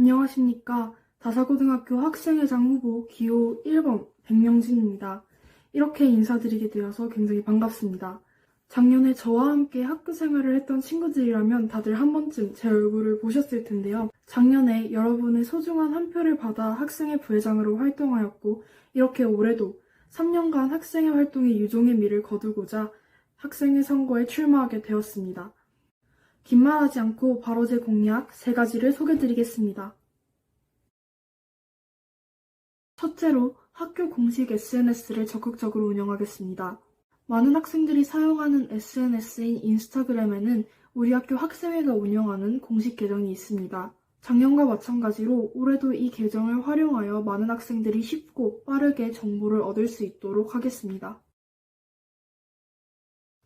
안녕하십니까. 다사고등학교 학생회장 후보 기호 1번 백명진입니다. 이렇게 인사드리게 되어서 굉장히 반갑습니다. 작년에 저와 함께 학교 생활을 했던 친구들이라면 다들 한 번쯤 제 얼굴을 보셨을 텐데요. 작년에 여러분의 소중한 한 표를 받아 학생회 부회장으로 활동하였고, 이렇게 올해도 3년간 학생회 활동의 유종의 미를 거두고자 학생회 선거에 출마하게 되었습니다. 긴 말하지 않고 바로 제 공약 세 가지를 소개드리겠습니다. 첫째로 학교 공식 SNS를 적극적으로 운영하겠습니다. 많은 학생들이 사용하는 SNS인 인스타그램에는 우리 학교 학생회가 운영하는 공식 계정이 있습니다. 작년과 마찬가지로 올해도 이 계정을 활용하여 많은 학생들이 쉽고 빠르게 정보를 얻을 수 있도록 하겠습니다.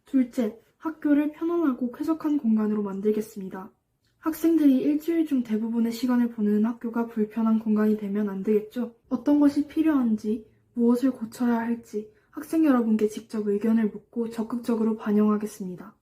둘째, 학교를 편안하고 쾌적한 공간으로 만들겠습니다. 학생들이 일주일 중 대부분의 시간을 보내는 학교가 불편한 공간이 되면 안 되겠죠? 어떤 것이 필요한지, 무엇을 고쳐야 할지 학생 여러분께 직접 의견을 묻고 적극적으로 반영하겠습니다.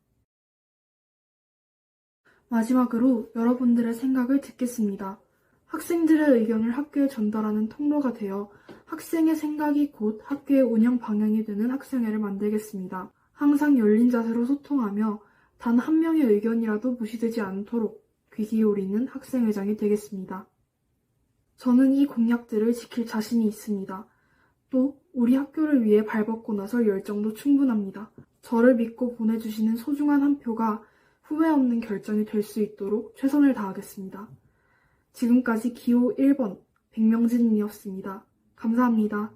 마지막으로 여러분들의 생각을 듣겠습니다. 학생들의 의견을 학교에 전달하는 통로가 되어 학생의 생각이 곧 학교의 운영 방향이 되는 학생회를 만들겠습니다. 항상 열린 자세로 소통하며 단 한 명의 의견이라도 무시되지 않도록 귀 기울이는 학생회장이 되겠습니다. 저는 이 공약들을 지킬 자신이 있습니다. 또 우리 학교를 위해 발벗고 나설 열정도 충분합니다. 저를 믿고 보내주시는 소중한 한 표가 후회 없는 결정이 될 수 있도록 최선을 다하겠습니다. 지금까지 기호 1번 백명진이었습니다. 감사합니다.